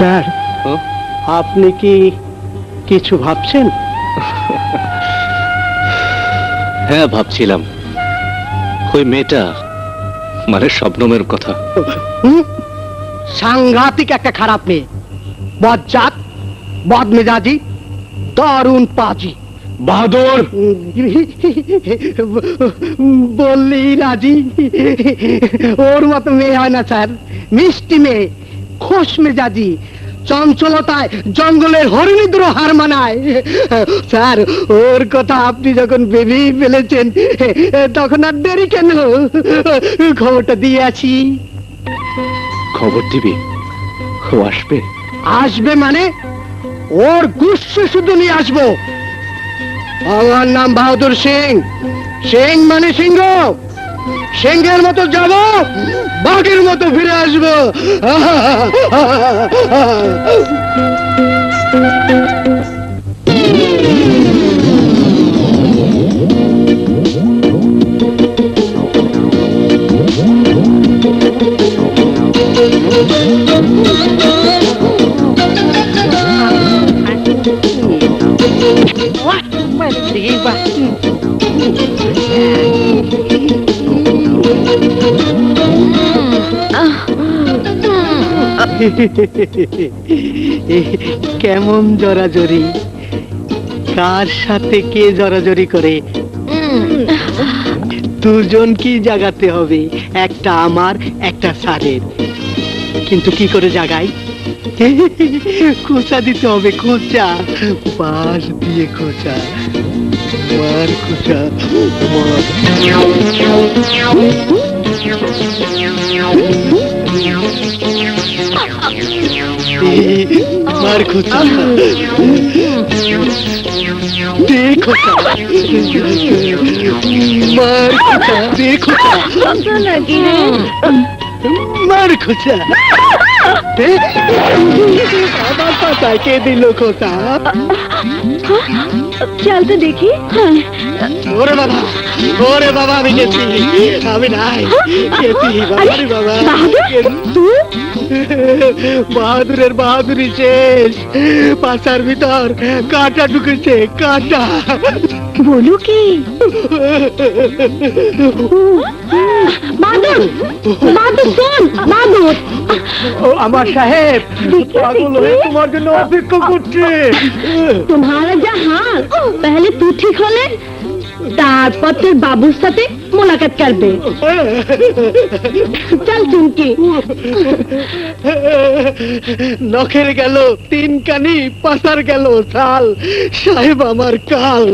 Sir. আপনি কি কিছু ভাবছেন? হ্যাঁ ভাবছিলাম। ওই মেয়েটা? মানে শবনমের কথা। সাংঘাতিক একটা খারাপ মেয়ে। বজ্জাত বদমেজাজি দারুণ পাজি। বাহাদুর! বললি রাজি। ওর মতো মেয়ে হয় না স্যার। মিষ্টি মেয়ে। খোশ মেজাজি চঞ্চলতায় জঙ্গলের হরিণীদ্র হার মানায়। স্যার ওর কথা আপনি যখন ভেবেই ফেলেছেন তখন আর দেরি কেন? খবরটা দিয়ে আছি খবর দিবি? ও আসবে? আসবে মানে? ওর গুচ্ছ শুধু নিয়ে আসব। আমার নাম বাহাদুর সিং। সিং মানে সিংহ। সিংহের মতো যাব বাঘের মতো ফিরে আসব কেমন জরাজরি? কার সাথে কে জরাজরি করে? দুজন কি জাগাতে হবে? একটা আমার, একটা সারের কিন্তু কি করে জাগাই? খোঁচা দিতে হবে, খোঁচা। বাঁশ দিয়ে খোঁচা। মার খোঁচা মার মার খোঁচা। দে খোঁচা মার খোঁচা দে খোঁচা মার খোঁচা। দে। আমার পাতায় কে দিল খোঁচা? চল তো দেখি। ওরে বাবা। ওরে বাবা আমি গেছি। আমি নাই। হ্যাঁ? গেছি বাবারে বাবা বাহাদুরের বাহাদুরি শেষ। পাশার ভিতর কাটা ঢুকেছে কাটা। বলু কি? আমার সাহেব পাগল হয়ে তোমার জন্য অপেক্ষা করছে। তোমার যা হাল তাহলে তুই ঠিক হলে তারপর তোর বাবুর সাথে মোলাকাত করবে। চল চুমকি। নখের গেল, তিন কানি পাশার গেল, চাল। সাহেব আমার কাল।